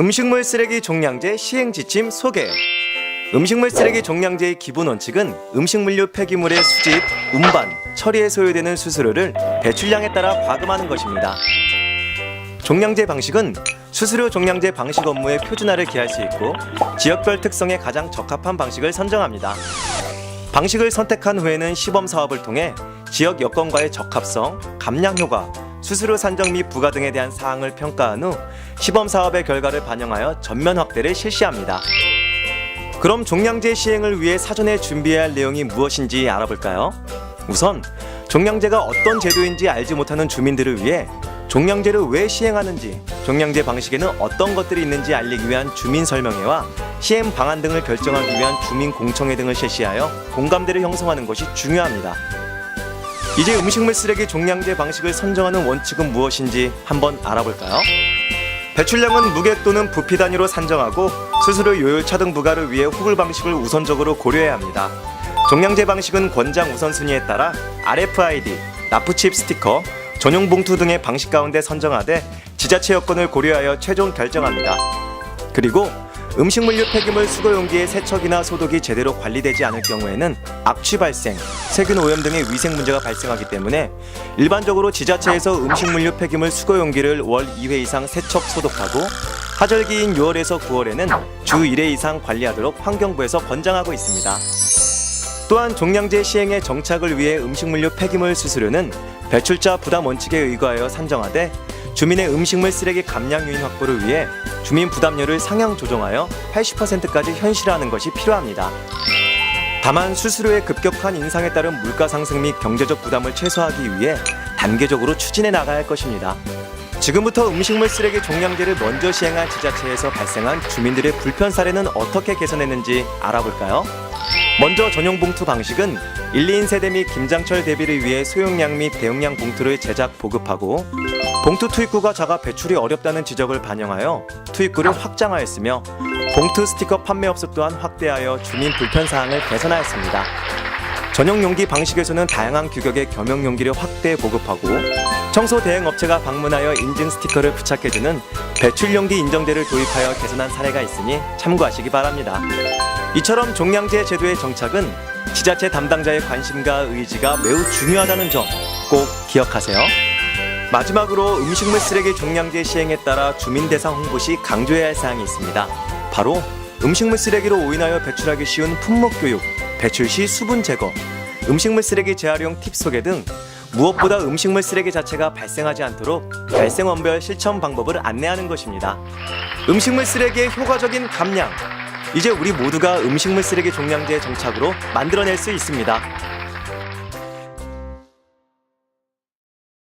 음식물 쓰레기 종량제 시행 지침 소개. 음식물 쓰레기 종량제의 기본 원칙은 음식물류 폐기물의 수집, 운반, 처리에 소요되는 수수료를 배출량에 따라 과금하는 것입니다. 종량제 방식은 수수료 종량제 방식 업무의 표준화를 기할 수 있고 지역별 특성에 가장 적합한 방식을 선정합니다. 방식을 선택한 후에는 시범 사업을 통해 지역 여건과의 적합성, 감량 효과, 수수료 산정 및 부과 등에 대한 사항을 평가한 후 시범 사업의 결과를 반영하여 전면 확대를 실시합니다. 그럼 종량제 시행을 위해 사전에 준비해야 할 내용이 무엇인지 알아볼까요? 우선 종량제가 어떤 제도인지 알지 못하는 주민들을 위해 종량제를 왜 시행하는지, 종량제 방식에는 어떤 것들이 있는지 알리기 위한 주민 설명회와 시행 방안 등을 결정하기 위한 주민 공청회 등을 실시하여 공감대를 형성하는 것이 중요합니다. 이제 음식물 쓰레기 종량제 방식을 선정하는 원칙은 무엇인지 한번 알아볼까요? 배출량은 무게 또는 부피 단위로 산정하고 수수료 요율 차 등 부과를 위해 후불 방식을 우선적으로 고려해야 합니다. 종량제 방식은 권장 우선순위에 따라 RFID, 나프칩 스티커, 전용 봉투 등의 방식 가운데 선정하되 지자체 여건을 고려하여 최종 결정합니다. 그리고 음식물류 폐기물 수거 용기의 세척이나 소독이 제대로 관리되지 않을 경우에는 악취 발생, 세균 오염 등의 위생 문제가 발생하기 때문에 일반적으로 지자체에서 음식물류 폐기물 수거 용기를 월 2회 이상 세척 소독하고 하절기인 6월에서 9월에는 주 1회 이상 관리하도록 환경부에서 권장하고 있습니다. 또한 종량제 시행의 정착을 위해 음식물류 폐기물 수수료는 배출자 부담 원칙에 의거하여 산정하되 주민의 음식물 쓰레기 감량 유인 확보를 위해 주민 부담료를 상향 조정하여 80%까지 현실화하는 것이 필요합니다. 다만 수수료의 급격한 인상에 따른 물가 상승 및 경제적 부담을 최소화하기 위해 단계적으로 추진해 나가야 할 것입니다. 지금부터 음식물 쓰레기 종량제를 먼저 시행한 지자체에서 발생한 주민들의 불편 사례는 어떻게 개선했는지 알아볼까요? 먼저 전용 봉투 방식은 1, 2인 세대 및 김장철 대비를 위해 소용량 및 대용량 봉투를 제작 보급하고 봉투 투입구가 작아 배출이 어렵다는 지적을 반영하여 투입구를 확장하였으며 봉투 스티커 판매 업소 또한 확대하여 주민 불편 사항을 개선하였습니다. 전용 용기 방식에서는 다양한 규격의 겸용 용기를 확대 보급하고 청소 대행 업체가 방문하여 인증 스티커를 부착해주는 배출 용기 인정제를 도입하여 개선한 사례가 있으니 참고하시기 바랍니다. 이처럼 종량제 제도의 정착은 지자체 담당자의 관심과 의지가 매우 중요하다는 점 꼭 기억하세요. 마지막으로 음식물 쓰레기 종량제 시행에 따라 주민 대상 홍보 시 강조해야 할 사항이 있습니다. 바로 음식물 쓰레기로 오인하여 배출하기 쉬운 품목 교육, 배출 시 수분 제거, 음식물 쓰레기 재활용 팁 소개 등 무엇보다 음식물 쓰레기 자체가 발생하지 않도록 발생 원별 실천 방법을 안내하는 것입니다. 음식물 쓰레기의 효과적인 감량. 이제 우리 모두가 음식물 쓰레기 종량제 정착으로 만들어낼 수 있습니다.